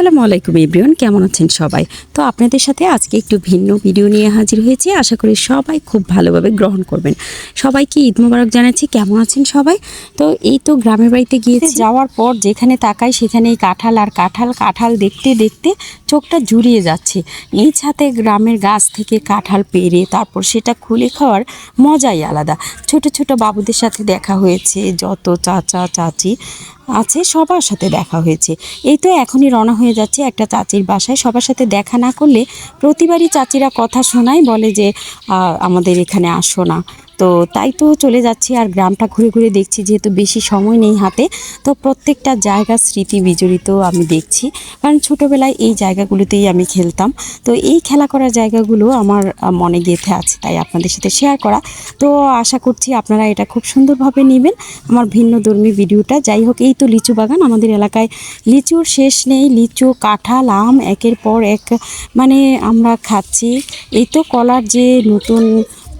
আসসালামু আলাইকুম ইব্রিয়ন কেমন আছেন সবাই? তো আপনাদের সাথে আজকে একটু ভিন্ন ভিডিও নিয়ে হাজির হয়েছি। আশা করি সবাই খুব ভালোভাবে গ্রহণ করবেন। সবাইকে ঈদ মোবারক জানাচ্ছি কেমন আছেন সবাই? তো এই তো গ্রামের বাড়িতে গিয়েছি। যাওয়ার পর যেখানে তাকাই সেখানেই কাঁঠাল আর কাঁঠাল কাঁঠাল দেখতে দেখতে চোখটা জুড়িয়ে যাচ্ছে। নিজ হাতে গ্রামের গাছ থেকে কাঁঠাল পেরে তারপর সেটা খুলে খাওয়ার মজাই আলাদা। ছোট ছোট বাবুদের সাথে দেখা হয়েছে যত চাচা চাচি আছে, সবার সাথে দেখা হয়েছে। এই তো এখনই রওনা হয়ে যাচ্ছে একটা চাচির বাসায়। সবার সাথে দেখা না করলে প্রতিবারই চাচিরা কথা শোনায়, বলে যে আমাদের এখানে আসো না। তো তাই তো চলে যাচ্ছি আর গ্রামটা ঘুরে ঘুরে দেখছি, যেহেতু বেশি সময় নেই হাতে, তো প্রত্যেকটা জায়গা স্মৃতি বিজড়িত আমি দেখছি। কারণ ছোটোবেলায় এই জায়গাগুলোতেই আমি খেলতাম। তো এই খেলা করার জায়গাগুলো আমার মনে গেঁথে আছে, তাই আপনাদের সাথে শেয়ার করা। তো আশা করছি আপনারা এটা খুব সুন্দরভাবে নেবেন। আমার ভিন্ন ধর্মী ভিডিওটা। যাই হোক, এই তো লিচু বাগান। আমাদের এলাকায় লিচুর শেষ নেই। লিচু, কাঁঠাল, আম, একের পর এক মানে আমরা খাচ্ছি। এই তো কলার যে নতুন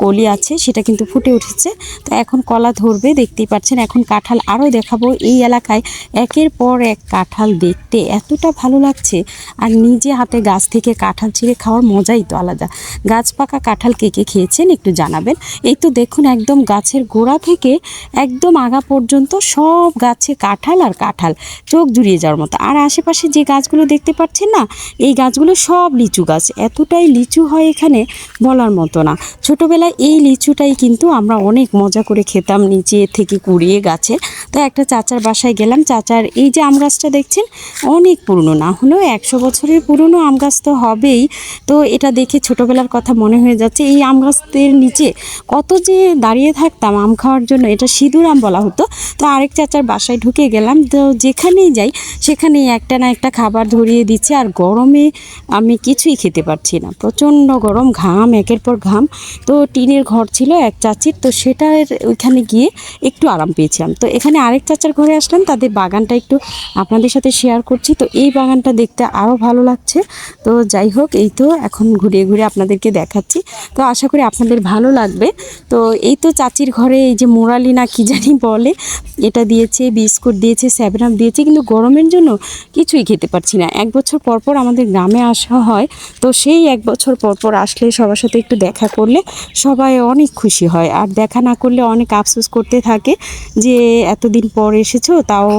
কলি আছে, সেটা কিন্তু ফুটে উঠেছে। তো এখন কলা ধরবে, দেখতেই পাচ্ছেন, এখন কাঁঠাল আরও দেখাবো। এই এলাকায় একের পর এক কাঁঠাল দেখতে এতটা ভালো লাগছে। আর নিজে হাতে গাছ থেকে কাঁঠাল ছিঁড়ে খাওয়ার মজাই তো আলাদা। গাছ পাকা কাঁঠাল কে কে খেয়েছেন একটু জানাবেন। এই তো দেখুন, একদম গাছের গোড়া থেকে একদম আগা পর্যন্ত সব গাছে কাঁঠাল আর কাঁঠাল চোখ জুড়িয়ে যাওয়ার মতো। আর আশেপাশে যে গাছগুলো দেখতে পাচ্ছেন না, এই গাছগুলো সব লিচু গাছ। এতটাই লিচু হয় এখানে বলার মতো না। ছোটোবেলায় এই লিচুটাই কিন্তু আমরা অনেক মজা করে খেতাম নিচে থেকে কুড়িয়ে গাছে। তো একটা চাচার বাসায় গেলাম। চাচার এই যে আম গাছটা দেখছেন, অনেক পুরনো, না হলেও একশো বছরের পুরনো আম গাছ তো হবেই। তো এটা দেখে ছোটোবেলার কথা মনে হয়ে যাচ্ছে, এই আম গাছের নিচে কত যে দাঁড়িয়ে থাকতাম আম খাওয়ার জন্য, এটা সিঁদুর আম বলা হতো। তো আরেক চাচার বাসায় ঢুকে গেলাম। তো যেখানেই যাই, সেখানেই একটা না একটা খাবার ধরিয়ে দিচ্ছে, আর গরমে আমি কিছুই খেতে পারছি না। প্রচণ্ড গরম, ঘাম, একের পর ঘাম। তো টিনের ঘর ছিল, এক চাচির। তো সেটার ওইখানে গিয়ে একটু আরাম পেয়েছিলাম। তো এখানে আরেক চাচার ঘরে আসলাম, তাদের বাগানটা একটু আপনাদের সাথে শেয়ার করছি। তো এই বাগানটা দেখতে আরও ভালো লাগছে। তো যাই হোক, এই তো এখন ঘুরিয়ে ঘুরে আপনাদেরকে দেখাচ্ছি। তো আশা করি আপনাদের ভালো লাগবে। তো এই তো চাচির ঘরে এই যে মোরালি না কি জানি বলে, এটা দিয়েছে, বিস্কুট দিয়েছে আপ দিয়েছে। কিন্তু গরমের জন্য কিছুই খেতে পারছি না। এক বছর পর পর আমাদের গ্রামে আসা হয়। তো সেই এক বছর পর পর আসলে সবার সাথে একটু দেখা করলে সবাই অনেক খুশি হয়। আর দেখা না করলে অনেক আফসোস করতে থাকে যে, এতদিন পর এসেছ, তাও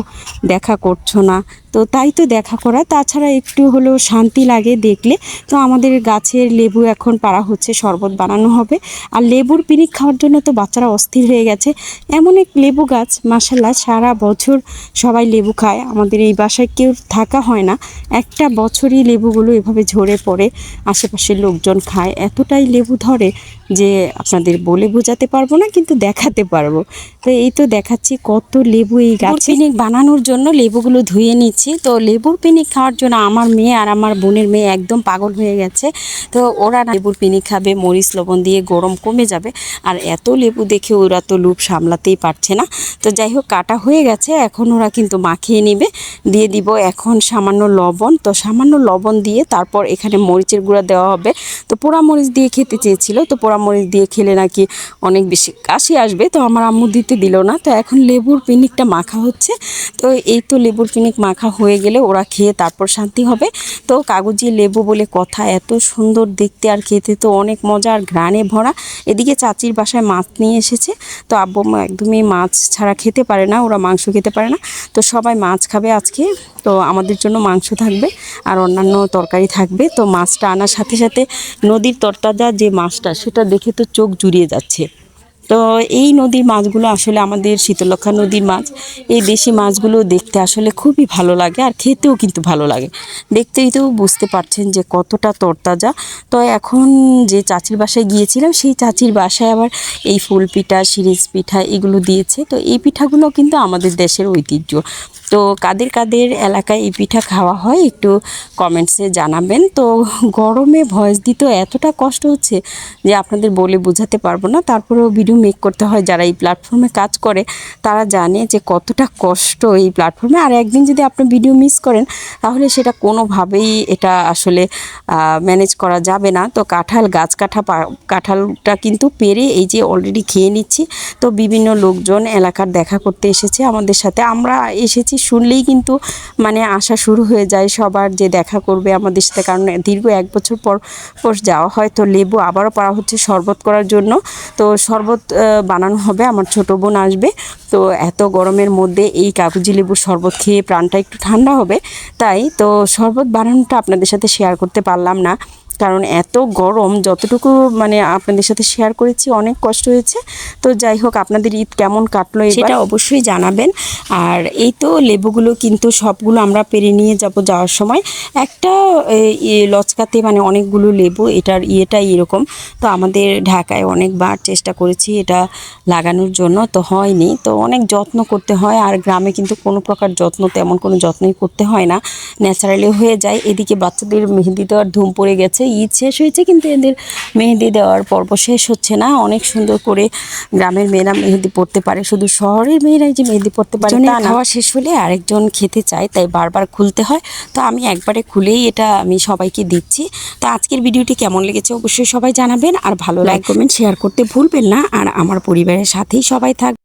দেখা করছ না। তো তাই তো দেখা করা। তাছাড়া একটু হলেও শান্তি লাগে দেখলে। তো আমাদের গাছের লেবু এখন পাড়া হচ্ছে শরবত বানানো হবে। আর লেবুর পিনিক খাওয়ার জন্য তো বাচ্চারা অস্থির হয়ে গেছে। এমন এক লেবু গাছ মাসাল্লাহ সারা বছর সবাই লেবু খায়। আমাদের এই বাসায় কেউ থাকা হয় না। একটা বছরই লেবুগুলো এভাবে ঝরে পড়ে আশেপাশের লোকজন খায়। এতটাই লেবু ধরে যে আপনাদের বলে বোঝাতে পারব না কিন্তু দেখাতে পারব। তো এই তো দেখাচ্ছি কত লেবু এই গাছ। পিনিক বানানোর জন্য লেবুগুলো ধুয়ে নিচ্ছি। তো লেবুর পিনিক খাওয়ার জন্য আমার মেয়ে আর আমার বোনের মেয়ে একদম পাগল হয়ে গেছে। তো ওরা লেবুর পিনিক খাবে, মরিচ, লবণ দিয়ে গরম কমে যাবে। আর এত লেবু দেখে ওরা তো লুপ সামলাতেই পারছে না। তো যাই হোক, কাটা হয়ে গেছে। এখন ওরা কিন্তু মাখিয়ে নিবে। দিয়ে দিব এখন সামান্য লবণ। তো সামান্য লবণ দিয়ে তারপর এখানে মরিচের গুঁড়া দেওয়া হবে। তো পোড়া মরিচ দিয়ে খেতে চেয়েছিল। তো পোড়া মরিচ দিয়ে খেলে নাকি অনেক বেশি কাশি আসবে। তো আমার আম্মু দিতে দিল না। তো এখন লেবুর পিনিকটা মাখা হচ্ছে। তো এই তো লেবুর পিনিক মাখা হয়ে গেলে ওরা খেয়ে তারপর শান্তি হবে। তো কাগজি লেবু বলে কথা, এত সুন্দর দেখতে আর খেতে তো অনেক মজা আর ঘ্রাণে ভরা। এদিকে চাচির বাসায় মাছ নিয়ে এসেছে। তো আব্বু একদমই মাছ ছাড়া খেতে পারে না, ওরা মাংস খেতে পারে না। তো সবাই মাছ খাবে আজকে। তো আমাদের জন্য মাংস থাকবে আর অন্যান্য তরকারি থাকবে। তো মাছটা আনার সাথে সাথে নদীর তরতাজা যে মাছটা, সেটা দেখে তো চোখ জুড়িয়ে যাচ্ছে। তো এই নদীর মাছগুলো আসলে আমাদের শীতলক্ষা নদীর মাছ। এই দেশি মাছগুলো দেখতে আসলে খুবই ভালো লাগে আর খেতেও কিন্তু ভালো লাগে। দেখতেই তো বুঝতে পারছেন যে কতটা তরতাজা। তো এখন যে চাচির বাসায় গিয়েছিলাম, সেই চাচির বাসায় আবার এই ফুল পিঠা সিরিজ পিঠা এগুলো দিয়েছে। তো এই পিঠাগুলো কিন্তু আমাদের দেশের ঐতিহ্য। তো কাদের কাদের এলাকায় এই পিঠা খাওয়া হয় একটু কমেন্টসে জানাবেন। তো গরমে ভয়েস দিতেও এতটা কষ্ট হচ্ছে যে আপনাদের বলে বোঝাতে পারব না। তারপরেও ভিডিও মেক করতে হয়, যারা এই প্ল্যাটফর্মে কাজ করে, তারা জানে যে কতটা কষ্ট এই প্ল্যাটফর্মে আর একদিন যদি আপনি ভিডিও মিস করেন, তাহলে সেটা কোনোভাবেই এটা আসলে ম্যানেজ করা যাবে না। তো কাঁঠাল, গাছ কাঁঠা কাঁঠালটা কিন্তু পেরে এই যে অলরেডি খেয়ে নিচ্ছি। তো বিভিন্ন লোকজন এলাকার দেখা করতে এসেছে আমাদের সাথে। আমরা এসেছি শুনলেই কিন্তু মানে আসা শুরু হয়ে যায় সবার যে দেখা করবে আমাদের সাথে। কারণ দীর্ঘ এক বছর পর পর যাওয়া হয়। তো লেবু আবারও পারা হচ্ছে শরবত করার জন্য। তো শরবত বানানো হবে, আমার ছোট বোন আসবে। তো এত গরমের মধ্যে এই কাগজি লেবুর শরবত খেয়ে প্রাণটা একটু ঠান্ডা হবে। তাই তো শরবত বানানোটা আপনাদের সাথে শেয়ার করতে পারলাম না। কারণ এত গরম, যতটুকু মানে আপনাদের সাথে শেয়ার করেছি, অনেক কষ্ট হয়েছে। তো যাই হোক, আপনাদের ঈদ কেমন কাটলো সেটা অবশ্যই জানাবেন। আর এই তো লেবুগুলো কিন্তু সবগুলো আমরা পেরে নিয়ে যাব যাওয়ার সময়। একটা লচকাতে মানে অনেকগুলো লেবু, এটার ইয়েটাই এরকম। তো আমাদের ঢাকায় অনেকবার চেষ্টা করেছি এটা লাগানোর জন্য, তো হয়নি। তো অনেক যত্ন করতে হয়, আর গ্রামে কিন্তু কোনো প্রকার যত্ন, তেমন কোনো যত্নই করতে হয় না। ন্যাচারালি হয়ে যায়। এদিকে বাচ্চাদের মেহেদি দেওয়ার ধুম পড়ে গেছে ঈদ শেষ হয়েছে কিন্তু এদের মেহেদি দেওয়ার পর্ব শেষ হচ্ছে না। অনেক সুন্দর করে গ্রামের মেয়েরা মেহেদি পড়তে পারে। শুধু শহরের মেয়েরাই যে মেহেদি পড়তে পারে না। খাওয়া শেষ হলে আরেকজন খেতে চায় তাই বারবার খুলতে হয়। তো আমি একবারে খুলেই এটা আমি সবাইকে দিচ্ছি। তো আজকের ভিডিওটি কেমন লেগেছে অবশ্যই সবাই জানাবেন। আর ভালো লাইক কমেন্ট শেয়ার করতে ভুলবেন না। আর আমার পরিবারের সাথেই সবাই থাকবে